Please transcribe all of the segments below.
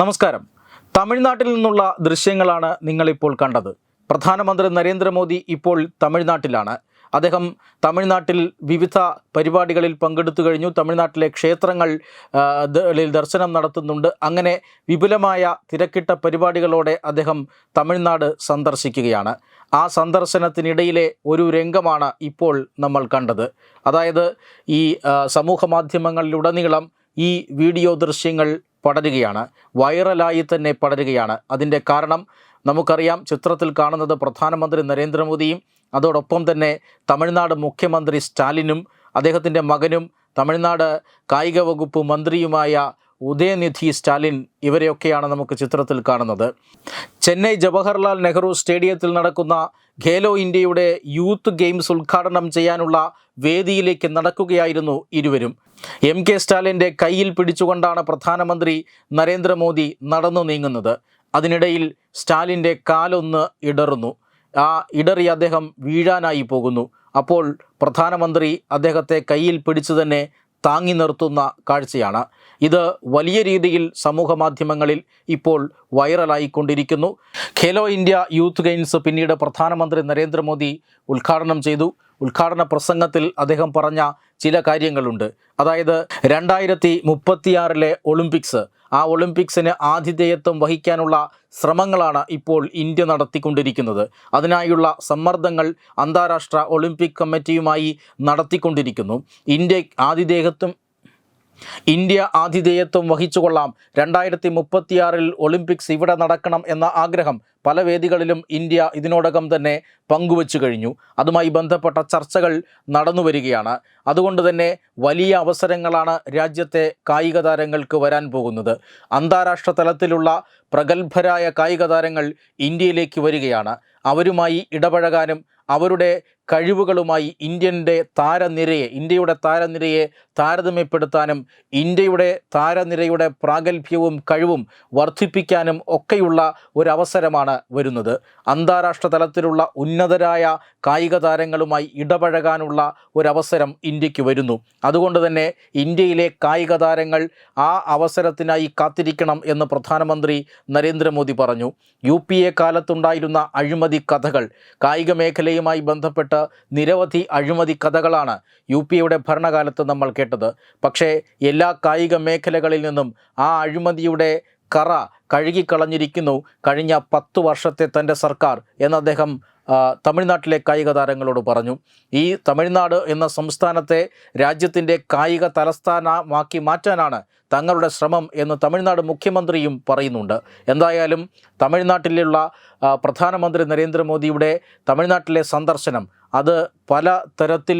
നമസ്കാരം. തമിഴ്നാട്ടിൽ നിന്നുള്ള ദൃശ്യങ്ങളാണ് നിങ്ങളിപ്പോൾ കണ്ടത്. പ്രധാനമന്ത്രി നരേന്ദ്രമോദി ഇപ്പോൾ തമിഴ്നാട്ടിലാണ്. അദ്ദേഹം തമിഴ്നാട്ടിൽ വിവിധ പരിപാടികളിൽ പങ്കെടുത്തു കഴിഞ്ഞു. തമിഴ്നാട്ടിലെ ക്ഷേത്രങ്ങൾ ദർശനം നടത്തുന്നുണ്ട്. അങ്ങനെ വിപുലമായ തിരക്കിട്ട പരിപാടികളോടെ അദ്ദേഹം തമിഴ്നാട് സന്ദർശിക്കുകയാണ്. ആ സന്ദർശനത്തിനിടയിലെ ഒരു രംഗമാണ് ഇപ്പോൾ നമ്മൾ കണ്ടത്. അതായത് ഈ സമൂഹ മാധ്യമങ്ങളിലുടനീളം ഈ വീഡിയോ ദൃശ്യങ്ങൾ പടരുകയാണ്. വൈറലായി തന്നെ പടരുകയാണ്. അതിന്റെ കാരണം നമുക്കറിയാം ചിത്രത്തിൽ കാണുന്നത് പ്രധാനമന്ത്രി നരേന്ദ്രമോദിയും അതോടൊപ്പം തന്നെ തമിഴ്നാട് മുഖ്യമന്ത്രി സ്റ്റാലിനും അദ്ദേഹത്തിന്റെ മകനും തമിഴ്നാട് കായിക വകുപ്പ് മന്ത്രിയുമായ ഉദയനിധി സ്റ്റാലിൻ ഇവരെയൊക്കെയാണ് നമുക്ക് ചിത്രത്തിൽ കാണുന്നത്. ചെന്നൈ ജവഹർലാൽ നെഹ്റു സ്റ്റേഡിയത്തിൽ നടക്കുന്ന ഖേലോ ഇന്ത്യയുടെ യൂത്ത് ഗെയിംസ് ഉദ്ഘാടനം ചെയ്യാനുള്ള വേദിയിലേക്ക് നടക്കുകയായിരുന്നു ഇരുവരും. എം കെ സ്റ്റാലിന്റെ കയ്യിൽ പിടിച്ചുകൊണ്ടാണ് പ്രധാനമന്ത്രി നരേന്ദ്രമോദി നടന്നു നീങ്ങുന്നത്. അതിനിടയിൽ സ്റ്റാലിന്റെ കാലൊന്ന് ഇടറുന്നു. ആ ഇടറി അദ്ദേഹം വീഴാനായി പോകുന്നു. അപ്പോൾ പ്രധാനമന്ത്രി അദ്ദേഹത്തെ കയ്യിൽ പിടിച്ചു തന്നെ താങ്ങി നിർത്തുന്ന കാഴ്ചയാണ്. ഇത് വലിയ രീതിയിൽ സമൂഹ മാധ്യമങ്ങളിൽ ഇപ്പോൾ വൈറലായിക്കൊണ്ടിരിക്കുന്നു. ഖേലോ ഇന്ത്യ യൂത്ത് ഗെയിംസ് പിന്നീട് പ്രധാനമന്ത്രി നരേന്ദ്രമോദി ഉദ്ഘാടനം ചെയ്തു. ഉദ്ഘാടന പ്രസംഗത്തിൽ അദ്ദേഹം പറഞ്ഞ ചില കാര്യങ്ങളുണ്ട്. അതായത് രണ്ടായിരത്തി മുപ്പത്തിയാറിലെ ഒളിമ്പിക്സ് ആ ഒളിമ്പിക്സിന് ആതിഥേയത്വം വഹിക്കാനുള്ള ശ്രമങ്ങളാണ് ഇപ്പോൾ ഇന്ത്യ നടത്തിക്കൊണ്ടിരിക്കുന്നത്. അതിനായുള്ള സമ്മർദ്ദങ്ങൾ അന്താരാഷ്ട്ര ഒളിമ്പിക് കമ്മിറ്റിയുമായി നടത്തിക്കൊണ്ടിരിക്കുന്നു. ഇന്ത്യ ആതിഥേയത്വം ഇന്ത്യ ആതിഥേയത്വം വഹിച്ചുകൊള്ളാം. രണ്ടായിരത്തി മുപ്പത്തിയാറിൽ ഒളിമ്പിക്സ് ഇവിടെ നടക്കണം എന്ന ആഗ്രഹം പല വേദികളിലും ഇന്ത്യ ഇതിനോടകം തന്നെ പങ്കുവച്ചു കഴിഞ്ഞു. അതുമായി ബന്ധപ്പെട്ട ചർച്ചകൾ നടന്നു വരികയാണ്. അതുകൊണ്ട് തന്നെ വലിയ അവസരങ്ങളാണ് രാജ്യത്തെ കായിക താരങ്ങൾക്ക് വരാൻ പോകുന്നത്. അന്താരാഷ്ട്ര തലത്തിലുള്ള പ്രഗത്ഭരായ കായിക താരങ്ങൾ ഇന്ത്യയിലേക്ക് വരികയാണ്. അവരുമായി ഇടപഴകാനും അവരുടെ കഴിവുകളുമായി ഇന്ത്യന്റെ താരനിരയെ ഇന്ത്യയുടെ താരനിരയെ താരതമ്യപ്പെടുത്താനും ഇന്ത്യയുടെ താരനിരയുടെ പ്രാഗൽഭ്യവും കഴിവും വർദ്ധിപ്പിക്കാനും ഒക്കെയുള്ള ഒരവസരമാണ് വരുന്നത്. അന്താരാഷ്ട്ര തലത്തിലുള്ള ഉന്നതരായ കായിക താരങ്ങളുമായി ഇടപഴകാനുള്ള ഒരവസരം ഇന്ത്യയ്ക്ക് വരുന്നു. അതുകൊണ്ട് തന്നെ ഇന്ത്യയിലെ കായിക താരങ്ങൾ ആ അവസരത്തിനായി കാത്തിരിക്കണം എന്ന് പ്രധാനമന്ത്രി നരേന്ദ്രമോദി പറഞ്ഞു. യു പി എ കാലത്തുണ്ടായിരുന്ന അഴിമതി കഥകൾ കായിക മേഖലയുമായി ബന്ധപ്പെട്ട് നിരവധി അഴിമതി കഥകളാണ് യു പി എയുടെ ഭരണകാലത്ത് നമ്മൾ കേട്ടത്. പക്ഷേ എല്ലാ കായിക മേഖലകളിൽ നിന്നും ആ അഴിമതിയുടെ കറ കഴുകിക്കളഞ്ഞിരിക്കുന്നു. കഴിഞ്ഞ പത്തു വർഷത്തെ തന്റെ സർക്കാർ എന്ന് അദ്ദേഹം തമിഴ്നാട്ടിലെ കായിക താരങ്ങളോട് പറഞ്ഞു. ഈ തമിഴ്നാട് എന്ന സംസ്ഥാനത്തെ രാജ്യത്തിന്റെ കായിക തലസ്ഥാനമാക്കി മാറ്റാനാണ് തങ്ങളുടെ ശ്രമം എന്ന് തമിഴ്നാട് മുഖ്യമന്ത്രിയും പറയുന്നുണ്ട്. എന്തായാലും തമിഴ്നാട്ടിലുള്ള പ്രധാനമന്ത്രി നരേന്ദ്രമോദിയുടെ തമിഴ്നാട്ടിലെ സന്ദർശനം അത് പല തരത്തിൽ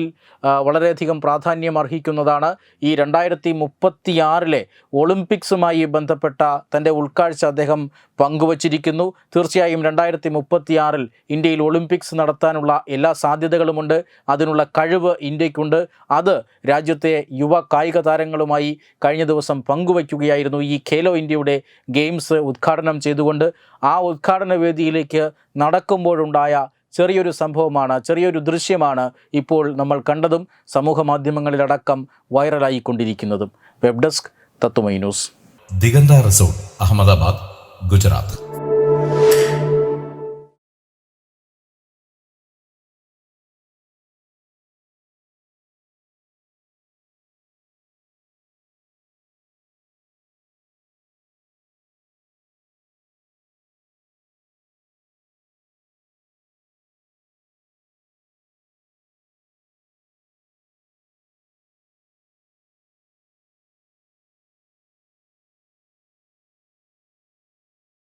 വളരെയധികം പ്രാധാന്യം അർഹിക്കുന്നതാണ്. ഈ രണ്ടായിരത്തി മുപ്പത്തിയാറിലെ ഒളിമ്പിക്സുമായി ബന്ധപ്പെട്ട തന്റെ ഉൾക്കാഴ്ച അദ്ദേഹം പങ്കുവച്ചിരിക്കുന്നു. തീർച്ചയായും രണ്ടായിരത്തി മുപ്പത്തിയാറിൽ ഇന്ത്യയിൽ ഒളിമ്പിക്സ് നടത്താനുള്ള എല്ലാ സാധ്യതകളുമുണ്ട്. അതിനുള്ള കഴിവ് ഇന്ത്യക്കുണ്ട്. അത് രാജ്യത്തെ യുവ കായിക താരങ്ങളുമായി കഴിഞ്ഞ ദിവസം പങ്കുവയ്ക്കുകയായിരുന്നു ഈ ഖേലോ ഇന്ത്യയുടെ ഗെയിംസ് ഉദ്ഘാടനം ചെയ്തുകൊണ്ട്. ആ ഉദ്ഘാടന വേദിയിലേക്ക് നടക്കുമ്പോഴുണ്ടായ ചെറിയൊരു സംഭവമാണ് ചെറിയൊരു ദൃശ്യമാണ് ഇപ്പോൾ നമ്മൾ കണ്ടതും സമൂഹ മാധ്യമങ്ങളിലടക്കം വൈറലായിക്കൊണ്ടിരിക്കുന്നതും. Web desk Tatwamayi news. Diganta resort Ahmedabad Gujarat.